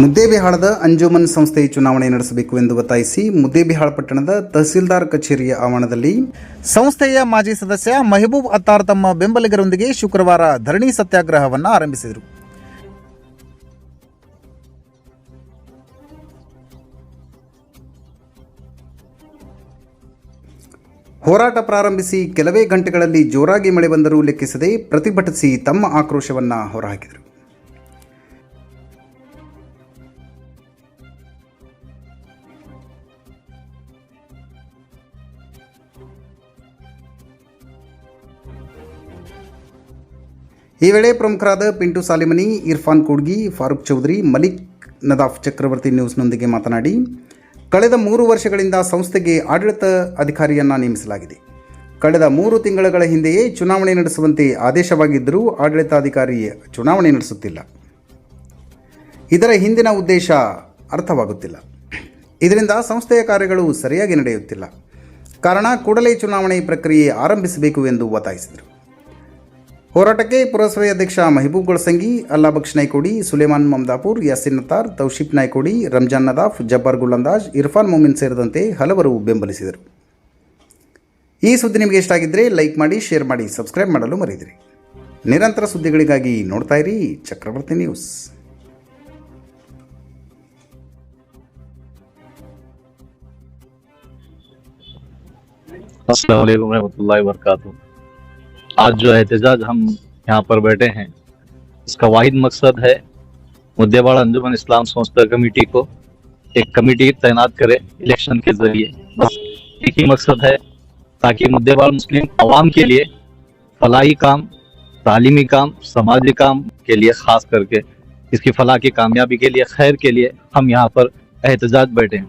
ಮುದ್ದೇಬಿಹಾಳದ ಅಂಜುಮನ್ ಸಂಸ್ಥೆ ಚುನಾವಣೆ ನಡೆಸಬೇಕು ಎಂದು ಒತ್ತಾಯಿಸಿ ಮುದ್ದೇಬಿಹಾಳ ಪಟ್ಟಣದ ತಹಸೀಲ್ದಾರ್ ಕಚೇರಿಯ ಆವರಣದಲ್ಲಿ ಸಂಸ್ಥೆಯ ಮಾಜಿ ಸದಸ್ಯ ಮೆಹಬೂಬ್ ಅತ್ತಾರ್ ತಮ್ಮ ಬೆಂಬಲಿಗರೊಂದಿಗೆ ಶುಕ್ರವಾರ ಧರಣಿ ಸತ್ಯಾಗ್ರಹವನ್ನು ಆರಂಭಿಸಿದರು. ಹೋರಾಟ ಪ್ರಾರಂಭಿಸಿ ಕೆಲವೇ ಗಂಟೆಗಳಲ್ಲಿ ಜೋರಾಗಿ ಮಳೆ ಬಂದರೂ ಲೆಕ್ಕಿಸದೆ ಪ್ರತಿಭಟಿಸಿ ತಮ್ಮ ಆಕ್ರೋಶವನ್ನು ಹೊರಹಾಕಿದರು. ಈ ವೇಳೆ ಪ್ರಮುಖರಾದ ಪಿಂಟು ಸಾಲಿಮನಿ, ಇರ್ಫಾನ್ ಕುಡ್ಗಿ, ಫಾರೂಕ್ ಚೌಧರಿ, ಮಲಿಕ್ ನದಾಫ್ ಚಕ್ರವರ್ತಿ ನ್ಯೂಸ್ನೊಂದಿಗೆ ಮಾತನಾಡಿ, ಕಳೆದ ಮೂರು ವರ್ಷಗಳಿಂದ ಸಂಸ್ಥೆಗೆ ಆಡಳಿತ ಅಧಿಕಾರಿಯನ್ನು ನೇಮಿಸಲಾಗಿದೆ. ಕಳೆದ ಮೂರು ತಿಂಗಳುಗಳ ಹಿಂದೆಯೇ ಚುನಾವಣೆ ನಡೆಸುವಂತೆ ಆದೇಶವಾಗಿದ್ದರೂ ಆಡಳಿತಾಧಿಕಾರಿ ಚುನಾವಣೆ ನಡೆಸುತ್ತಿಲ್ಲ. ಇದರ ಹಿಂದಿನ ಉದ್ದೇಶ ಅರ್ಥವಾಗುತ್ತಿಲ್ಲ. ಇದರಿಂದ ಸಂಸ್ಥೆಯ ಕಾರ್ಯಗಳು ಸರಿಯಾಗಿ ನಡೆಯುತ್ತಿಲ್ಲ. ಕಾರಣ ಕೂಡಲೇ ಚುನಾವಣೆ ಪ್ರಕ್ರಿಯೆ ಆರಂಭಿಸಬೇಕು ಎಂದು ಒತ್ತಾಯಿಸಿದರು. ಹೋರಾಟಕ್ಕೆ ಪುರಸಭೆ ಅಧ್ಯಕ್ಷ ಮೆಹಬೂಬ್ ಗೊಳಸಂಗಿ ಅಲ್ಲಾಬಕ್ಷ್ ನಾಯ್ಕೋಡಿ ಸುಲೇಮಾನ್ ಮಮದಾಪುರ್, ಯಾಸಿನ್ ನತಾರ್ ತೌಶಿಫ್ ನಾಯ್ಕೋಡಿ, ರಂಜಾನ್ ನದಾಫ್, ಜಬ್ಬಾರ್ ಗುಲ್ಲಂದಾಜ್, ಇರ್ಫಾನ್ ಮೊಮಿನ್ ಸೇರಿದಂತೆ ಹಲವರು ಬೆಂಬಲಿಸಿದರು. ಈ ಸುದ್ದಿ ನಿಮಗೆ ಇಷ್ಟ ಆಗಿದ್ದರೆ ಲೈಕ್ ಮಾಡಿ, ಶೇರ್ ಮಾಡಿ, ಸಬ್ಸ್ಕ್ರೈಬ್ ಮಾಡಲು ಮರೆಯದಿರಿ ನಿರಂತರ ಸುದ್ದಿಗಳಿಗಾಗಿ ನೋಡ್ತಾ ಇರಿ ಚಕ್ರವರ್ತಿ ನ್ಯೂಸ್. आज जो एहतजाज हम यहाँ पर बैठे हैं, इसका वाहिद मकसद है मुद्देबाड़ अंजुमन इस्लाम संस्था कमेटी को एक कमेटी तैनात करे इलेक्शन के ज़रिए। बस एक ही मकसद है ताकि मुद्देबाड़ मुस्लिम आवाम के लिए फलाही काम, तालीमी काम, समाजी काम के लिए, खास करके इसकी फलाह की कामयाबी के लिए, खैर के लिए हम यहाँ पर एहतजाज बैठे हैं।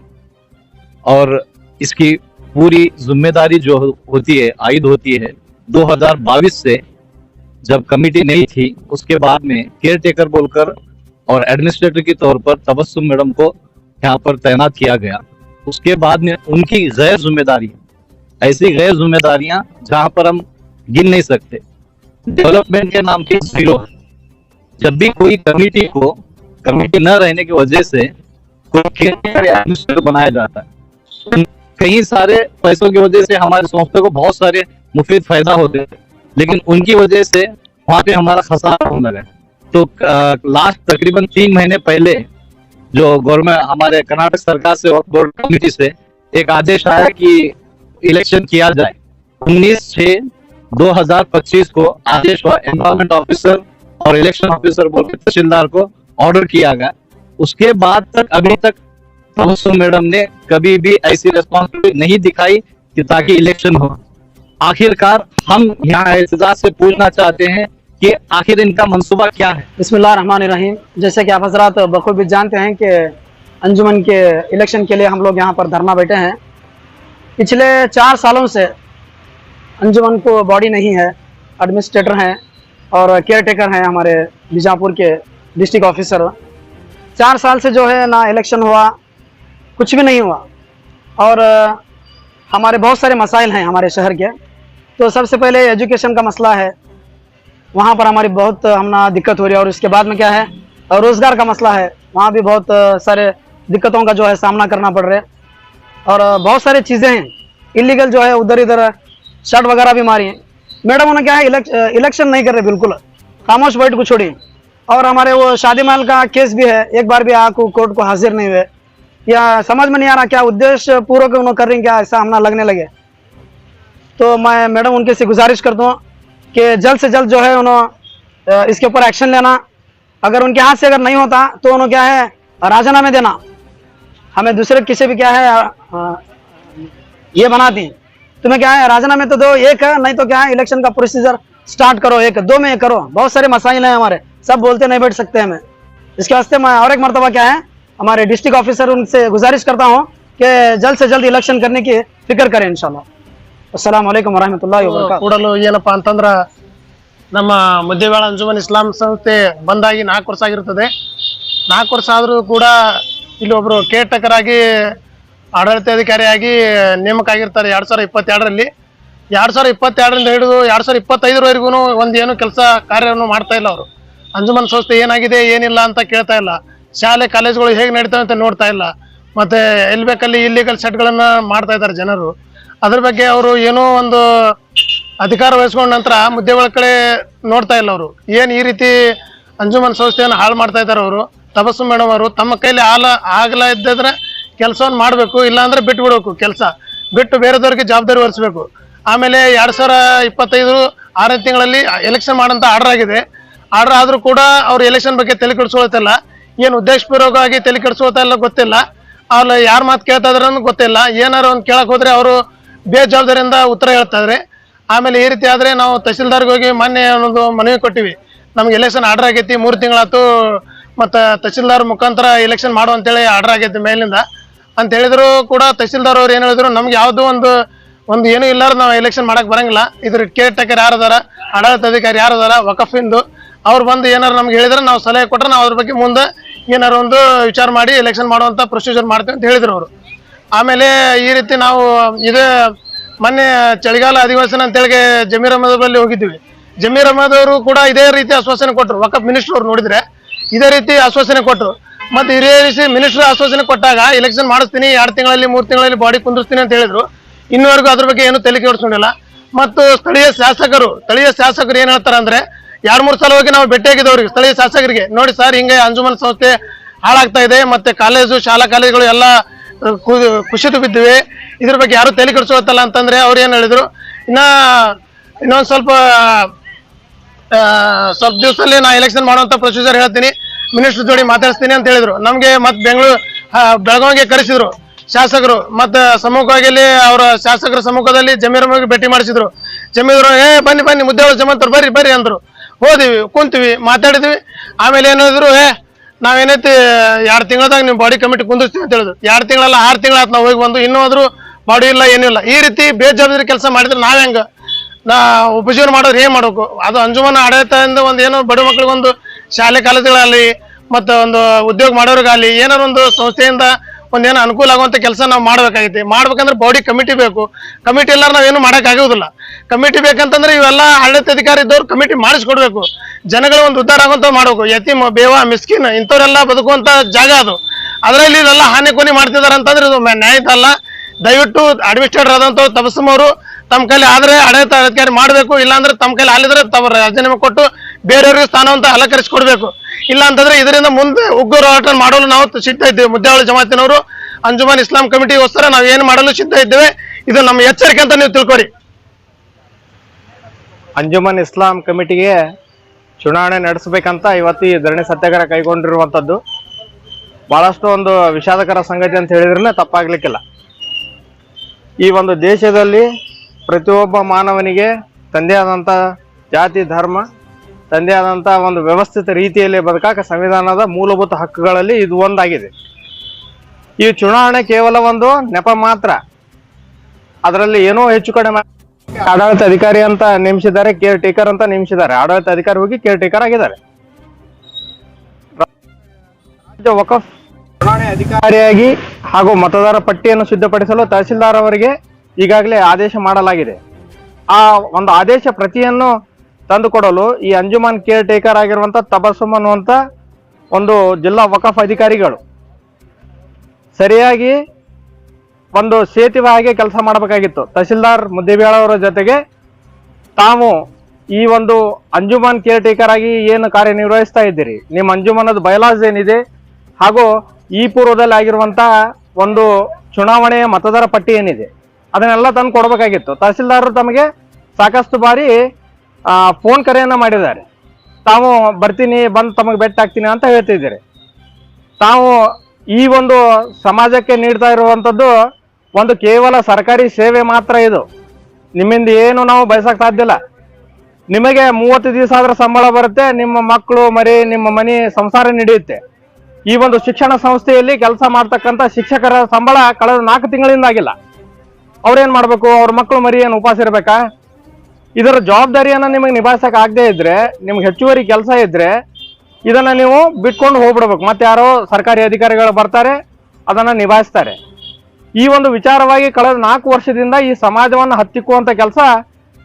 और इसकी पूरी ज़िम्मेदारी जो होती है, आयद होती है 2022 से जब कमेटी नहीं थी, उसके बाद में केयर टेकर बोलकर और एडमिनिस्ट्रेटर के तौर पर तबस्सुम मैडम को यहाँ पर तैनात किया गया। उसके बाद में उनकी गैर ज़िम्मेदारी, ऐसी गैर जिम्मेदारियाँ जहाँ पर हम गिन नहीं सकते। डेवलपमेंट के नाम की ज़ीरो जब भी कोई कमेटी को, कमेटी न रहने की वजह से कोई एडमिनिस्ट्रेटर बनाया जाता है कई सारे पैसों की वजह से हमारे संस्था को बहुत सारे मुफीद फ़ायदा होते हैं। लेकिन उनकी वजह से वहाँ पे हमारा खसारा होने लगा तो लास्ट तकरीबन तीन महीने पहले जो गवर्नमेंट, हमारे कर्नाटक सरकार से और बोर्ड कमेटी से एक आदेश आया कि इलेक्शन किया जाए। उन्नीस छह 2025 को आदेश हुआ एनवायरमेंट ऑफिसर और इलेक्शन ऑफिसर बोल तहसीलदार को ऑर्डर किया गया। उसके बाद तक, अभी तक मैडम ने कभी भी ऐसी रिस्पॉन्सिबिलिटी नहीं दिखाई कि ताकि इलेक्शन हो। आखिरकार हम यहाँ एहतजाज से पूछना चाहते हैं कि आखिर इनका मंसूबा क्या है? बिस्मिल्लाहिर्रहमानिर्रहीम। जैसे कि आप हजरात बखूबी जानते हैं कि अंजुमन के इलेक्शन के लिए हम लोग यहाँ पर धरना बैठे हैं। पिछले चार सालों से अंजुमन को बॉडी नहीं है, एडमिनिस्ट्रेटर हैं और केयर टेकर हैं हमारे बीजापुर के डिस्ट्रिक्ट ऑफिसर। चार साल से जो है ना इलेक्शन हुआ, कुछ भी नहीं हुआ। और हमारे बहुत सारे मसाइल हैं हमारे शहर के। तो सबसे पहले एजुकेशन का मसला है। वहाँ पर हमारी बहुत हम दिक्कत हो रही है और उसके बाद में क्या है? रोज़गार का मसला है। वहाँ भी बहुत सारे दिक्कतों का जो है सामना करना पड़ रहा है। और बहुत सारी चीज़ें हैं। इलीगल जो है उधर इधर शर्ट वगैरह भी मारी हैं। मैडम उन्होंने क्या है इलेक्श, इलेक्शन नहीं कर रहे बिल्कुल। खामोश बैठ को छोड़ी। और हमारे वो शादी महल का केस भी है। एक बार भी आको कोर्ट को हाजिर नहीं हुए। या समझ में नहीं आ रहा क्या उद्देश्य पूर्वक उन्होंने कर रही क्या ऐसा हमना लगने लगे। तो मैं मैडम उनके से गुजारिश करता हूँ कि जल्द से जल्द जो है उन्होंने इसके ऊपर एक्शन लेना। अगर उनके हाथ से अगर नहीं होता तो उन्होंने क्या है राजीनामे देना। हमें दूसरे किसी भी क्या है अ, ये बनाती तुम्हें क्या है राजीनामे तो दो एक है नहीं तो क्या है इलेक्शन का प्रोसीजर स्टार्ट करो एक दो में एक करो। बहुत सारे मसाइल हैं हमारे सब बोलते नहीं बैठ सकते हमें। इसके वास्ते मैं और एक मरतबा क्या है हमारे डिस्ट्रिक्ट ऑफिसर उनसे गुजारिश करता हूँ कि जल्द से जल्द इलेक्शन करने की फ़िक्र करें इंशाल्लाह। ಅಸ್ಸಲಾಂ ವಲೈಕಂ ವರಹಮತುಲ್ಲಾ ಕೂಡಲು ಏನಪ್ಪಾ ಅಂತಂದ್ರ ನಮ್ಮ ಮುದ್ದೇಬೇಳ ಅಂಜುಮನ್ ಇಸ್ಲಾಂ ಸಂಸ್ಥೆ ಬಂದಾಗಿ ನಾಲ್ಕು ವರ್ಷ ಆಗಿರ್ತದೆ. ನಾಲ್ಕು ವರ್ಷ ಆದರೂ ಕೂಡ ಇಲ್ಲಿ ಒಬ್ರು ಕೇಟಕರಾಗಿ ಆಡಳಿತಾಧಿಕಾರಿಯಾಗಿ ನೇಮಕ ಆಗಿರ್ತಾರೆ ಎರಡು ಸಾವಿರ ಇಪ್ಪತ್ತೆರಡರಲ್ಲಿ. ಎರಡು ಸಾವಿರ ಇಪ್ಪತ್ತೆರಡರಿಂದ ಹಿಡಿದು ಎರಡು ಸಾವಿರ ಇಪ್ಪತ್ತೈದರವರೆಗೂ ಒಂದೇನು ಕೆಲಸ ಕಾರ್ಯವನ್ನು ಮಾಡ್ತಾ ಇಲ್ಲ ಅವರು. ಅಂಜುಮನ್ ಸಂಸ್ಥೆ ಏನಾಗಿದೆ ಏನಿಲ್ಲ ಅಂತ ಕೇಳ್ತಾ ಇಲ್ಲ. ಶಾಲೆ ಕಾಲೇಜುಗಳು ಹೇಗೆ ನಡೀತಾವೆ ಅಂತ ನೋಡ್ತಾ ಇಲ್ಲ. ಮತ್ತೆ ಎಲ್ಲಿ ಬೇಕಲ್ಲಿ ಇಲ್ಲಿಗಲ್ ಸೆಟ್ಗಳನ್ನು ಮಾಡ್ತಾ ಇದ್ದಾರೆ ಜನರು. ಅದ್ರ ಬಗ್ಗೆ ಅವರು ಏನೋ ಒಂದು ಅಧಿಕಾರ ವಹಿಸ್ಕೊಂಡ ನಂತರ ಮುದ್ದೆಗಳ ಕಡೆ ನೋಡ್ತಾ ಇಲ್ಲ ಅವರು. ಏನು ಈ ರೀತಿ ಅಂಜುಮನ್ ಸಂಸ್ಥೆಯನ್ನು ಹಾಳು ಮಾಡ್ತಾ ಇದ್ದಾರೆ ಅವರು? ತಪಸ್ಸು ಮೇಡಮ್ ಅವರು, ತಮ್ಮ ಕೈಲಿ ಆಲ ಆಗಲ ಇದ್ದಿದ್ರೆ ಕೆಲಸವನ್ನು ಮಾಡಬೇಕು, ಇಲ್ಲಾಂದ್ರೆ ಬಿಟ್ಟು ಬಿಡಬೇಕು ಕೆಲಸ. ಬಿಟ್ಟು ಬೇರೆದವ್ರಿಗೆ ಜವಾಬ್ದಾರಿ ಹೊರಿಸ್ಬೇಕು ಆಮೇಲೆ ಎರಡು ಸಾವಿರ ಇಪ್ಪತ್ತೈದು ಆರನೇ ತಿಂಗಳಲ್ಲಿ ಎಲೆಕ್ಷನ್ ಮಾಡಂತ ಆರ್ಡರ್ ಆಗಿದೆ. ಆರ್ಡರ್ ಆದರೂ ಕೂಡ ಅವ್ರು ಎಲೆಕ್ಷನ್ ಬಗ್ಗೆ ತಲೆ ಕೆಡಿಸ್ಕೊಳ್ತಿಲ್ಲ ಏನು ಉದ್ದೇಶಪೂರ್ವಕವಾಗಿ ತಲೆ ಕೆಡಿಸ್ಕೊಳ್ತಾ ಇಲ್ಲ ಗೊತ್ತಿಲ್ಲ. ಅವ್ರು ಯಾರ ಮಾತು ಕೇಳ್ತಾ ಇದ್ರೂ ಗೊತ್ತಿಲ್ಲ. ಏನಾರು ಒಂದು ಕೇಳಕ್ ಹೋದ್ರೆ ಅವರು ಬೇಜವಾಬ್ದಾರಿಯಿಂದ ಉತ್ತರ ಹೇಳ್ತಾ ಇದ್ರೆ. ಆಮೇಲೆ ಈ ರೀತಿ ಆದ್ರೆ ನಾವು ತಹಸೀಲ್ದಾರ್ಗೆ ಹೋಗಿ ಮೊನ್ನೆ ಅನ್ನೋದು ಮನವಿ ಕೊಟ್ಟಿವಿ. ನಮ್ಗೆ ಎಲೆಕ್ಷನ್ ಆರ್ಡರ್ ಆಗೈತಿ, ಮೂರು ತಿಂಗಳಾತು ಮತ್ತು ತಹಸೀಲ್ದಾರ್ ಮುಖಾಂತರ ಎಲೆಕ್ಷನ್ ಮಾಡು ಅಂತೇಳಿ ಆರ್ಡರ್ ಆಗೈತಿ ಮೇಲಿಂದ. ಅಂತ ಹೇಳಿದ್ರು ಕೂಡ ತಹಸೀಲ್ದಾರ್ ಅವ್ರು ಏನು ಹೇಳಿದ್ರು, ನಮ್ಗೆ ಯಾವುದೋ ಒಂದು ಒಂದು ಏನು ಇಲ್ಲಾರ ನಾವು ಎಲೆಕ್ಷನ್ ಮಾಡಕ್ ಬರಂಗಿಲ್ಲ. ಇದ್ರ ಕೇರ್ ಟೇಕರ್ ಯಾರು ಅದಾರ ಆಡಳಿತಾಧಿಕಾರಿ ಯಾರು ಅದಾರ ವಕಫಿಂದು ಅವ್ರು ಬಂದು ಏನಾರು ನಮ್ಗೆ ಹೇಳಿದ್ರೆ ನಾವು ಸಲಹೆ ಕೊಟ್ರೆ ನಾವು ಅದ್ರ ಬಗ್ಗೆ ಮುಂದೆ ಏನಾರು ಒಂದು ವಿಚಾರ ಮಾಡಿ ಎಲೆಕ್ಷನ್ ಮಾಡುವಂತ ಪ್ರೊಸೀಜರ್ ಮಾಡ್ತೇವೆ ಅಂತ ಹೇಳಿದ್ರು ಅವರು. ಆಮೇಲೆ ಈ ರೀತಿ ನಾವು ಇದು ಮೊನ್ನೆ ಚಳಿಗಾಲ ಅಧಿವೇಶನ ಅಂತೇಳಿ ಜಮೀರ್ ಅಹಮದ್ ಹೋಗಿದ್ದೀವಿ ಜಮೀರ್ ಅವರು ಕೂಡ ಇದೇ ರೀತಿ ಆಶ್ವಾಸನೆ ಕೊಟ್ಟರು ವಕಫ್ ಮಿನಿಸ್ಟರ್ ಅವ್ರು ನೋಡಿದ್ರೆ ಇದೇ ರೀತಿ ಆಶ್ವಾಸನೆ ಕೊಟ್ಟರು ಮತ್ತೆ ಹಿರಿಯ ರೀತಿ ಮಿನಿಸ್ಟರ್ ಆಶ್ವಾಸನೆ ಕೊಟ್ಟಾಗ ಎಲೆಕ್ಷನ್ ಮಾಡಿಸ್ತೀನಿ, ಎರಡು ತಿಂಗಳಲ್ಲಿ, ಮೂರು ತಿಂಗಳಲ್ಲಿ ಬಾಡಿ ಕುಂದಿರ್ತೀನಿ ಅಂತ ಹೇಳಿದ್ರು. ಇನ್ನುವರೆಗೂ ಅದ್ರ ಬಗ್ಗೆ ಏನು ತಲೆ ಕೆಡಿಸ್ಕೊಂಡಿಲ್ಲ. ಮತ್ತು ಸ್ಥಳೀಯ ಶಾಸಕರು ಸ್ಥಳೀಯ ಶಾಸಕರು ಏನ್ ಹೇಳ್ತಾರೆ ಅಂದ್ರೆ ಎರಡ್, ಮೂರು ಸಲ ಹೋಗಿ ನಾವು ಭೇಟಿಯಾಗಿದ್ದವ್ರಿಗೆ, ಸ್ಥಳೀಯ ಶಾಸಕರಿಗೆ, ನೋಡಿ ಸರ್ ಹಿಂಗೆ ಅಂಜುಮನ್ ಸಂಸ್ಥೆ ಹಾಳಾಗ್ತಾ ಇದೆ, ಮತ್ತೆ ಕಾಲೇಜು, ಶಾಲಾ ಕಾಲೇಜುಗಳು ಎಲ್ಲ ಕುಸಿದು ಬಿದ್ದಿವೆ ಇದ್ರ ಬಗ್ಗೆ ಯಾರು ತಲೆ ಕೆಡಿಸ್ಕೊಳತ್ತಲ್ಲ ಅಂತಂದ್ರೆ ಅವ್ರು ಏನ್ ಹೇಳಿದ್ರು, ಇನ್ನ ಇನ್ನೊಂದ್ ಸ್ವಲ್ಪ ಸ್ವಲ್ಪ ದಿವಸದಲ್ಲಿ ನಾ ಎಲೆಕ್ಷನ್ ಮಾಡುವಂತ ಪ್ರೊಸೀಜರ್ ಹೇಳ್ತೀನಿ. ಮಿನಿಸ್ಟರ್ ಜೋಡಿ ಮಾತಾಡಿಸ್ತೀನಿ ಅಂತ ಹೇಳಿದ್ರು. ನಮ್ಗೆ ಮತ್ತೆ ಬೆಂಗಳೂರು ಬೆಳಗಾವಿಗೆ ಕರೆಸಿದ್ರು. ಶಾಸಕರು ಮತ್ತೆ ಸಮ್ಮುಖವಾಗಿ ಇಲ್ಲಿ ಅವರ ಶಾಸಕರ ಸಮ್ಮುಖದಲ್ಲಿ ಜಮೀರಮ್ಮಗೆ ಭೇಟಿ ಮಾಡಿಸಿದ್ರು. ಜಮೀರು ಏ, ಬನ್ನಿ ಬನ್ನಿ ಮುದ್ದೆ ಜಮಂತರು ಬರ್ರಿ ಬರ್ರಿ ಅಂದ್ರು. ಹೋದಿವಿ, ಕುಂತೀವಿ, ಮಾತಾಡಿದ್ವಿ. ಆಮೇಲೆ ಏನಾದ್ರು ಏ ನಾವೇನೈತಿ, ಎರಡು ತಿಂಗಳದಾಗ ನೀವು ಬಾಡಿ ಕಮಿಟಿ ಕುಂದಿರ್ತೀವಿ ಅಂತ ಹೇಳಿದ್ರು. ಎರಡು ತಿಂಗಳಲ್ಲ, ಆರು ತಿಂಗಳಾಯ್ತು ನಾವು ಹೋಗಿ ಬಂದು ಇನ್ನೂ ಆದ್ರೂ ಬಾಡಿ ಇಲ್ಲ. ಏನಿಲ್ಲ ಈ ರೀತಿ ಬೇಜವಾಬ್ದಾರಿ ಕೆಲಸ ಮಾಡಿದ್ರೆ ನಾವ್ ಹೆಂಗ? ನಾ ಉಪಜೀವನ ಮಾಡೋರು ಏನ್ ಮಾಡ್ಬೇಕು? ಅದು ಅಂಜುಮನ ಆಡಳಿತದಿಂದ ಒಂದು ಏನೋ ಬಡ ಮಕ್ಳಿಗೊಂದು ಶಾಲೆ ಕಾಲೇಜುಗಳಲ್ಲಿ, ಮತ್ತೆ ಒಂದು ಉದ್ಯೋಗ ಮಾಡೋರಿಗಾಗಲಿ, ಏನಾರ ಒಂದು ಸಂಸ್ಥೆಯಿಂದ ಒಂದೇನೋ ಅನುಕೂಲ ಆಗುವಂತ ಕೆಲಸ ನಾವು ಮಾಡ್ಬೇಕಾಗೈತಿ. ಮಾಡ್ಬೇಕಂದ್ರೆ ಬಾಡಿ ಕಮಿಟಿ ಬೇಕು. ಕಮಿಟಿ ಎಲ್ಲ ನಾವೇನು ಮಾಡಕ್ ಆಗುದಿಲ್ಲ ಕಮಿಟಿ ಬೇಕಂತಂದ್ರೆ ಇವೆಲ್ಲ ಆಡಳಿತ ಅಧಿಕಾರಿ ಇದ್ದವ್ರು ಕಮಿಟಿ ಮಾಡಿಸ್ಕೊಡ್ಬೇಕು. ಜನಗಳ ಒಂದು ಉದ್ಧಾರ ಆಗುವಂತ ಮಾಡ್ಬೇಕು. ಯತಿಮ ಬೇವ, ಮಿಸ್ಕಿನ್ ಇಂಥವ್ರೆಲ್ಲ ಬದುಕುವಂತ ಜಾಗ ಅದು. ಅದರಲ್ಲಿ ಇದೆಲ್ಲ ಹಾನಿ ಕೊನಿ ಮಾಡ್ತಿದ್ದಾರೆ ಅಂತಂದ್ರೆ ಇದು ನ್ಯಾಯ ಅಲ್ಲ ದಯವಿಟ್ಟು ಅಡ್ಮಿನಿಸ್ಟ್ರೇಟರ್ ತಬಸ್ಸಮ್ ಅವರು ತಮ್ಮ ಕೈಲಿ ಆದ್ರೆ ಆಡಳಿತ ಅಧಿಕಾರಿ ಮಾಡಬೇಕು. ಇಲ್ಲಾಂದ್ರೆ ತಮ್ಮ ಕೈಲಿ ಆಲಿದ್ರೆ ತಮ್ಮ ರಾಜೀನಾಮೆ ಕೊಟ್ಟು ಬೇರೆಯವ್ರಿಗೆ ಸ್ಥಾನವಂತ ಅಲಂಕರಿಸಿ ಕೊಡಬೇಕು ಇಲ್ಲ ಅಂತಂದ್ರೆ ಇದರಿಂದ ಮುಂದೆ ಉಗ್ರ ಹೋರಾಟ ಮಾಡಲು ನಾವು ಸಿದ್ಧ ಇದ್ದೇವೆ. ಮುದ್ದಾವಳಿ ಜಮಾತಿನವರು, ಅಂಜುಮಾನ್ ಇಸ್ಲಾಂ ಕಮಿಟಿಗೋಸ್ಕರ ನಾವು ಏನು ಮಾಡಲು ಸಿದ್ಧ ಇದ್ದೇವೆ. ಇದು ನಮ್ಮ ಎಚ್ಚರಿಕೆ ಅಂತ ನೀವು ತಿಳ್ಕೊಡಿ ಅಂಜುಮನ್ ಇಸ್ಲಾಂ ಕಮಿಟಿಗೆ ಚುನಾವಣೆ ನಡೆಸಬೇಕಂತ ಇವತ್ತು ಈ ಧರಣಿ ಸತ್ಯಾಗ್ರಹ ಕೈಗೊಂಡಿರುವಂತದ್ದು. ಬಹಳಷ್ಟು ಒಂದು ವಿಷಾದಕರ ಸಂಗತಿ ಅಂತ ಹೇಳಿದ್ರೆ ತಪ್ಪಾಗ್ಲಿಕ್ಕಿಲ್ಲ. ಈ ಒಂದು ದೇಶದಲ್ಲಿ ಪ್ರತಿಯೊಬ್ಬ ಮಾನವನಿಗೆ ತಂದೆ ಆದಂತ ಜಾತಿ, ಧರ್ಮ ತಂದೆ ಆದಂತ ಒಂದು ವ್ಯವಸ್ಥಿತ ರೀತಿಯಲ್ಲಿ ಬದುಕಾಕ ಸಂವಿಧಾನದ ಮೂಲಭೂತ ಹಕ್ಕುಗಳಲ್ಲಿ ಇದು ಒಂದಾಗಿದೆ. ಈ ಚುನಾವಣೆ ಕೇವಲ ಒಂದು ನೆಪ ಮಾತ್ರ. ಅದರಲ್ಲಿ ಏನೋ ಹೆಚ್ಚು ಕಡಿಮೆ ಆಡಳಿತ ಅಧಿಕಾರಿ ಅಂತ ನೇಮಿಸಿದ್ದಾರೆ ಕೇರ್ ಟೇಕರ್ ಅಂತ ನೇಮಿಸಿದ್ದಾರೆ. ಆಡಳಿತ ಅಧಿಕಾರಿ ಹೋಗಿ ಕೇರ್ ಟೇಕರ್ ಆಗಿದ್ದಾರೆ. ರಾಜ್ಯ ವಕಫ್ ಚುನಾವಣೆ ಅಧಿಕಾರಿಯಾಗಿ ಹಾಗೂ ಮತದಾರ ಪಟ್ಟಿಯನ್ನು ಸಿದ್ಧಪಡಿಸಲು ತಹಸೀಲ್ದಾರ್ ಅವರಿಗೆ ಈಗಾಗಲೇ ಆದೇಶ ಮಾಡಲಾಗಿದೆ. ಆ ಒಂದು ಆದೇಶ ಪ್ರತಿಯನ್ನು ತಂದುಕೊಡಲು ಈ ಅಂಜುಮಾನ್ ಕೇರ್ ಟೇಕರ್ ಆಗಿರುವಂಥ ತಬಸ್ಸುಮ್ ಅನ್ನುವಂತ ಒಂದು ಜಿಲ್ಲಾ ವಕಫ್ ಅಧಿಕಾರಿಗಳು. ಸರಿಯಾಗಿ ಒಂದು ಸೇತುವೆ ಹಾಗೆ ಕೆಲಸ ಮಾಡಬೇಕಾಗಿತ್ತು. ತಹಸೀಲ್ದಾರ್ ಮುದ್ದೇಬೇಳ ಅವರ ಜೊತೆಗೆ ತಾವು ಈ ಒಂದು ಅಂಜುಮಾನ್ ಕೇರ್ ಟೇಕರ್ ಆಗಿ ಏನು ಕಾರ್ಯನಿರ್ವಹಿಸ್ತಾ ಇದ್ದೀರಿ? ನಿಮ್ಮ ಅಂಜುಮನದ ಬಯಲಾಜ್ ಏನಿದೆ? ಹಾಗೂ ಈ ಪೂರ್ವದಲ್ಲಿ ಆಗಿರುವಂತಹ ಒಂದು ಚುನಾವಣೆಯ ಮತದಾರ ಪಟ್ಟಿ ಏನಿದೆ? ಅದನ್ನೆಲ್ಲ ತಂದು ಕೊಡಬೇಕಾಗಿತ್ತು. ತಹಸೀಲ್ದಾರರು ತಮಗೆ ಸಾಕಷ್ಟು ಬಾರಿ ಫೋನ್ ಕರೆಯನ್ನ ಮಾಡಿದ್ದಾರೆ. ತಾವು ಬರ್ತೀನಿ, ಬಂದು ತಮಗೆ ಬೆಟ್ಟ ಆಗ್ತೀನಿ ಅಂತ ಹೇಳ್ತಿದ್ದೀರಿ. ತಾವು ಈ ಒಂದು ಸಮಾಜಕ್ಕೆ ನೀಡ್ತಾ ಇರುವಂಥದ್ದು ಒಂದು ಕೇವಲ ಸರ್ಕಾರಿ ಸೇವೆ ಮಾತ್ರ ಇದು. ನಿಮ್ಮಿಂದ ಏನು ನಾವು ಬಯಸಕ್ ಸಾಧ್ಯ ಇಲ್ಲ. ನಿಮಗೆ ಮೂವತ್ತು ದಿವಸ ಆದ್ರೆ ಸಂಬಳ ಬರುತ್ತೆ, ನಿಮ್ಮ ಮಕ್ಕಳು, ಮರಿ, ನಿಮ್ಮ ಮನೆ ಸಂಸಾರ ನಡೆಯುತ್ತೆ. ಈ ಒಂದು ಶಿಕ್ಷಣ ಸಂಸ್ಥೆಯಲ್ಲಿ ಕೆಲಸ ಮಾಡ್ತಕ್ಕಂಥ ಶಿಕ್ಷಕರ ಸಂಬಳ ಕಳೆದ ನಾಲ್ಕು ತಿಂಗಳಿಂದ ಆಗಿಲ್ಲ. ಅವ್ರೇನ್ ಮಾಡ್ಬೇಕು? ಅವ್ರ ಮಕ್ಕಳು, ಮರಿ ಏನು ಉಪವಾಸ ಇರ್ಬೇಕಾ? ಇದರ ಜವಾಬ್ದಾರಿಯನ್ನ ನಿಮಗೆ ನಿಭಾಯಿಸಕ್ ಆಗದೆ ಇದ್ರೆ, ನಿಮ್ಗೆ ಹೆಚ್ಚುವರಿ ಕೆಲಸ ಇದ್ರೆ, ಇದನ್ನ ನೀವು ಬಿಟ್ಕೊಂಡು ಹೋಗ್ಬಿಡ್ಬೇಕು. ಮತ್ತೆ ಯಾರೋ ಸರ್ಕಾರಿ ಅಧಿಕಾರಿಗಳು ಬರ್ತಾರೆ, ಅದನ್ನ ನಿಭಾಯಿಸ್ತಾರೆ. ಈ ಒಂದು ವಿಚಾರವಾಗಿ ಕಳೆದ ನಾಲ್ಕು ವರ್ಷದಿಂದ ಈ ಸಮಾಜವನ್ನು ಹತ್ತಿಕ್ಕುವಂತ ಕೆಲಸ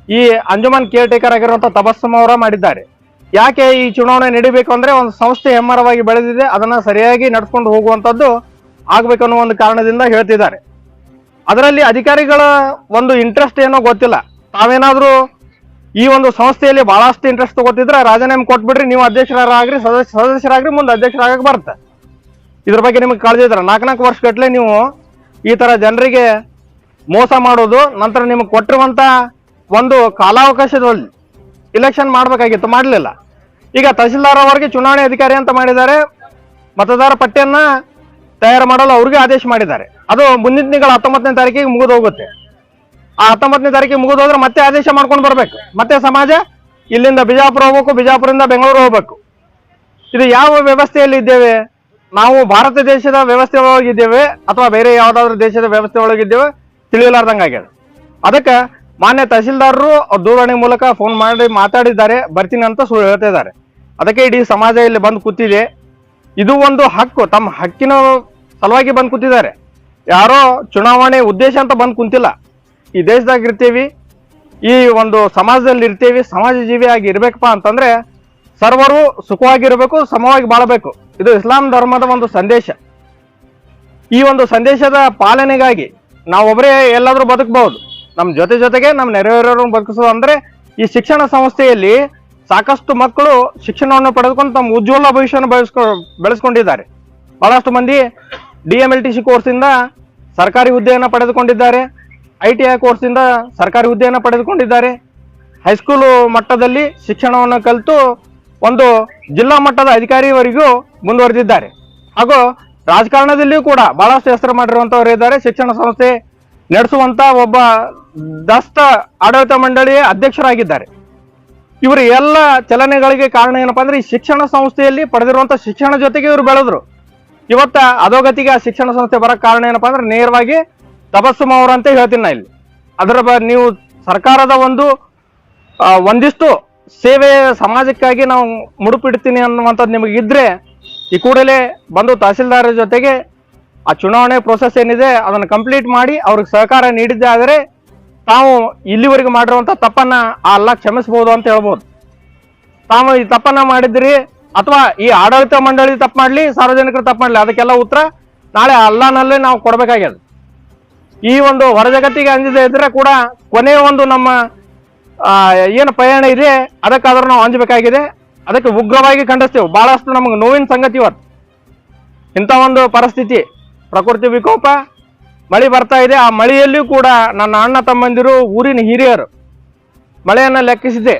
ಈ ಅಂಜುಮನ್ ಕೇರ್ ಟೇಕರ್ ಆಗಿರುವಂತ ತಬಸ್ಸಮ್ ಅವರ ಮಾಡಿದ್ದಾರೆ. ಯಾಕೆ ಈ ಚುನಾವಣೆ ನಡಿಬೇಕು ಅಂದ್ರೆ ಒಂದು ಸಂಸ್ಥೆ ಹೆಮ್ಮರವಾಗಿ ಬೆಳೆದಿದೆ, ಅದನ್ನ ಸರಿಯಾಗಿ ನಡೆಸ್ಕೊಂಡು ಹೋಗುವಂತದ್ದು ಆಗ್ಬೇಕು ಅನ್ನೋ ಒಂದು ಕಾರಣದಿಂದ ಹೇಳ್ತಿದ್ದಾರೆ. ಅದರಲ್ಲಿ ಅಧಿಕಾರಿಗಳ ಒಂದು ಇಂಟ್ರೆಸ್ಟ್ ಏನೋ ಗೊತ್ತಿಲ್ಲ. ತಾವೇನಾದ್ರೂ ಈ ಒಂದು ಸಂಸ್ಥೆಯಲ್ಲಿ ಬಹಳಷ್ಟು ಇಂಟ್ರೆಸ್ಟ್ ತಗೋತಿದ್ರೆ ರಾಜೀನಾಮೆ ಕೊಟ್ಬಿಡ್ರಿ, ನೀವು ಅಧ್ಯಕ್ಷರಾಗ್ರಿ, ಸದಸ್ಯ ಸದಸ್ಯರಾಗ್ರಿ, ಮುಂದೆ ಅಧ್ಯಕ್ಷರಾಗಕ್ಕೆ ಬರುತ್ತೆ. ಇದ್ರ ಬಗ್ಗೆ ನಿಮಗೆ ಕಾಳಜಿ ಇದ್ರೆ ನಾಲ್ಕು ನಾಲ್ಕು ವರ್ಷ ಗಟ್ಲೆ ನೀವು ಈ ತರ ಜನರಿಗೆ ಮೋಸ ಮಾಡೋದು, ನಂತರ ನಿಮಗೆ ಕೊಟ್ಟಿರುವಂತ ಒಂದು ಕಾಲಾವಕಾಶದಲ್ಲಿ ಇಲೆಕ್ಷನ್ ಮಾಡಬೇಕಾಗಿತ್ತು, ಮಾಡಲಿಲ್ಲ. ಈಗ ತಹಸೀಲ್ದಾರ್ ಅವರಿಗೆ ಚುನಾವಣೆ ಅಧಿಕಾರಿ ಅಂತ ಮಾಡಿದ್ದಾರೆ. ಮತದಾರ ಪಟ್ಟಿಯನ್ನು ತಯಾರು ಮಾಡಲು ಅವ್ರಿಗೆ ಆದೇಶ ಮಾಡಿದ್ದಾರೆ. ಅದು ಮುಂದಿನ ತಿಂಗಳ ಹತ್ತೊಂಬತ್ತನೇ ತಾರೀಕಿಗೆ ಮುಗಿದು ಹೋಗುತ್ತೆ. ಆ ಹತ್ತೊಂಬತ್ತನೇ ತಾರೀಕಿಗೆ ಮುಗಿದು ಹೋದ್ರೆ ಮತ್ತೆ ಆದೇಶ ಮಾಡ್ಕೊಂಡು ಬರ್ಬೇಕು. ಮತ್ತೆ ಸಮಾಜ ಇಲ್ಲಿಂದ ಬಿಜಾಪುರ ಹೋಗ್ಬೇಕು, ಬಿಜಾಪುರದಿಂದ ಬೆಂಗಳೂರು ಹೋಗ್ಬೇಕು. ಇದು ಯಾವ ವ್ಯವಸ್ಥೆಯಲ್ಲಿ ಇದ್ದೇವೆ? ನಾವು ಭಾರತ ದೇಶದ ವ್ಯವಸ್ಥೆ ಒಳಗಿದ್ದೇವೆ ಅಥವಾ ಬೇರೆ ಯಾವ್ದಾದ್ರು ದೇಶದ ವ್ಯವಸ್ಥೆ ಒಳಗಿದ್ದೇವೆ ತಿಳಿಯಲಾರ್ದಂಗಾಗ್ಯದ ಅದಕ್ಕೆ ಮಾನ್ಯ ತಹಸೀಲ್ದಾರರು ದೂರವಾಣಿ ಮೂಲಕ ಫೋನ್ ಮಾಡಿ ಮಾತಾಡಿದ್ದಾರೆ, ಬರ್ತೀನಿ ಅಂತ ಸುಳ್ಳು ಹೇಳ್ತಾ ಇದ್ದಾರೆ. ಅದಕ್ಕೆ ಇಡೀ ಸಮಾಜ ಇಲ್ಲಿ ಬಂದು ಕೂತಿದೆ. ಇದು ಒಂದು ಹಕ್ಕು, ತಮ್ಮ ಹಕ್ಕಿನ ಸಲುವಾಗಿ ಬಂದು ಕೂತಿದ್ದಾರೆ. ಯಾರೋ ಚುನಾವಣೆ ಉದ್ದೇಶ ಅಂತ ಬಂದು ಕುಂತಿಲ್ಲ. ಈ ದೇಶದಾಗ ಇರ್ತೀವಿ, ಈ ಒಂದು ಸಮಾಜದಲ್ಲಿ ಇರ್ತೀವಿ ಸಮಾಜ ಜೀವಿಯಾಗಿ ಇರ್ಬೇಕಪ್ಪ ಅಂತಂದ್ರೆ ಸರ್ವರು ಸುಖವಾಗಿರಬೇಕು, ಸಮವಾಗಿ ಬಾಳಬೇಕು. ಇದು ಇಸ್ಲಾಂ ಧರ್ಮದ ಒಂದು ಸಂದೇಶ. ಈ ಒಂದು ಸಂದೇಶದ ಪಾಲನೆಗಾಗಿ ನಾವೊಬ್ಬರೇ ಎಲ್ಲಾದರೂ ಬದುಕಬಹುದು ನಮ್ಮ ಜೊತೆ ಜೊತೆಗೆ ನಮ್ಮ ನೆರೆಹೊರೆಯವ್ರನ್ನ ಬದುಕಿಸೋದು ಅಂದ್ರೆ ಈ ಶಿಕ್ಷಣ ಸಂಸ್ಥೆಯಲ್ಲಿ ಸಾಕಷ್ಟು ಮಕ್ಕಳು ಶಿಕ್ಷಣವನ್ನು ಪಡೆದುಕೊಂಡು ತಮ್ಮ ಉಜ್ವಲ ಭವಿಷ್ಯವನ್ನು ಬೆಳೆಸ್ಕೊ, ಬೆಳೆಸ್ಕೊಂಡಿದ್ದಾರೆ. ಬಹಳಷ್ಟು ಮಂದಿ D M L T C ಕೋರ್ಸಿಂದ ಸರ್ಕಾರಿ ಹುದ್ದೆಯನ್ನು ಪಡೆದುಕೊಂಡಿದ್ದಾರೆ. ಐ ಟಿ ಐ ಕೋರ್ಸಿಂದ ಸರ್ಕಾರಿ ಹುದ್ದೆಯನ್ನು ಪಡೆದುಕೊಂಡಿದ್ದಾರೆ. ಹೈಸ್ಕೂಲು ಮಟ್ಟದಲ್ಲಿ ಶಿಕ್ಷಣವನ್ನು ಕಲಿತು ಒಂದು ಜಿಲ್ಲಾ ಮಟ್ಟದ ಅಧಿಕಾರಿವರೆಗೂ ಮುಂದುವರೆದಿದ್ದಾರೆ. ಹಾಗೂ ರಾಜಕಾರಣದಲ್ಲಿಯೂ ಕೂಡ ಬಹಳಷ್ಟು ಹೆಸರು ಮಾಡಿರುವಂತವರು ಇದ್ದಾರೆ. ಶಿಕ್ಷಣ ಸಂಸ್ಥೆ ನಡೆಸುವಂತ ಒಬ್ಬ ದಸ್ತ ಆಡಳಿತ ಮಂಡಳಿಯ ಅಧ್ಯಕ್ಷರಾಗಿದ್ದಾರೆ. ಇವರು ಎಲ್ಲ ಚಲನೆಗಳಿಗೆ ಕಾರಣ ಏನಪ್ಪಾ ಅಂದ್ರೆ ಈ ಶಿಕ್ಷಣ ಸಂಸ್ಥೆಯಲ್ಲಿ ಪಡೆದಿರುವಂಥ ಶಿಕ್ಷಣ ಜೊತೆಗೆ ಇವರು ಬೆಳೆದ್ರು. ಇವತ್ತ ಅಧೋಗತಿಗೆ ಆ ಶಿಕ್ಷಣ ಸಂಸ್ಥೆ ಬರೋಕ್ಕೆ ಕಾರಣ ಏನಪ್ಪಾ ಅಂದ್ರೆ ನೇರವಾಗಿ ತಬಸ್ಸುಮ ಅಂತ ಹೇಳ್ತೀನಿ ನಾ ಇಲ್ಲಿ. ಅದರ ಬ, ನೀವು ಸರ್ಕಾರದ ಒಂದು ಒಂದಿಷ್ಟು ಸೇವೆ ಸಮಾಜಕ್ಕಾಗಿ ನಾವು ಮುಡುಪಿಡ್ತೀನಿ ಅನ್ನುವಂಥದ್ದು ನಿಮಗೆ ಇದ್ರೆ ಈ ಕೂಡಲೇ ಬಂದು ತಹಸೀಲ್ದಾರರ ಜೊತೆಗೆ ಆ ಚುನಾವಣೆ ಪ್ರೋಸೆಸ್ ಏನಿದೆ ಅದನ್ನು ಕಂಪ್ಲೀಟ್ ಮಾಡಿ ಅವ್ರಿಗೆ ಸಹಕಾರ ನೀಡಿದ್ದೆ ಆದರೆ ತಾವು ಇಲ್ಲಿವರೆಗೆ ಮಾಡಿರುವಂಥ ತಪ್ಪನ್ನು ಆ ಅಲ್ಲ ಕ್ಷಮಿಸಬಹುದು ಅಂತ ಹೇಳ್ಬೋದು. ತಾವು ಈ ತಪ್ಪನ್ನು ಮಾಡಿದ್ರಿ ಅಥವಾ ಈ ಆಡಳಿತ ಮಂಡಳಿ ತಪ್ಪು ಮಾಡಲಿ, ಸಾರ್ವಜನಿಕರು ತಪ್ಪು ಮಾಡಲಿ, ಅದಕ್ಕೆಲ್ಲ ಉತ್ತರ ನಾಳೆ ಅಲ್ಲನಲ್ಲೇ ನಾವು ಕೊಡ್ಬೇಕಾಗ್ಯದ. ಈ ಒಂದು ಹೊರ ಜಗತ್ತಿಗೆ ಅಂಜದೆ ಇದ್ರೆ ಕೂಡ ಕೊನೆಯ ಒಂದು ನಮ್ಮ ಏನು ಪಯಣ ಇದೆ, ಅದಕ್ಕಾದ್ರೂ ನಾವು ಅಂಜಬೇಕಾಗಿದೆ. ಅದಕ್ಕೆ ಉಗ್ರವಾಗಿ ಖಂಡಿಸ್ತೇವೆ. ಬಹಳಷ್ಟು ನಮಗೆ ನೋವಿನ ಸಂಗತಿ ಇವತ್ತು. ಇಂಥ ಒಂದು ಪರಿಸ್ಥಿತಿ. ಪ್ರಕೃತಿ ವಿಕೋಪ, ಮಳೆ ಬರ್ತಾ ಇದೆ. ಆ ಮಳೆಯಲ್ಲಿಯೂ ಕೂಡ ನನ್ನ ಅಣ್ಣ ತಮ್ಮಂದಿರು, ಊರಿನ ಹಿರಿಯರು ಮಳೆಯನ್ನು ಲೆಕ್ಕಿಸಿದೆ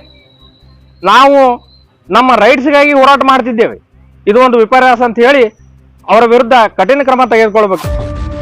ನಾವು ನಮ್ಮ ರೈಟ್ಸ್ಗಾಗಿ ಹೋರಾಟ ಮಾಡ್ತಿದ್ದೇವೆ. ಇದು ಒಂದು ವಿಪರ್ಯಾಸ ಅಂತ ಹೇಳಿ ಅವರ ವಿರುದ್ಧ ಕಠಿಣ ಕ್ರಮ ತೆಗೆದುಕೊಳ್ಬೇಕು.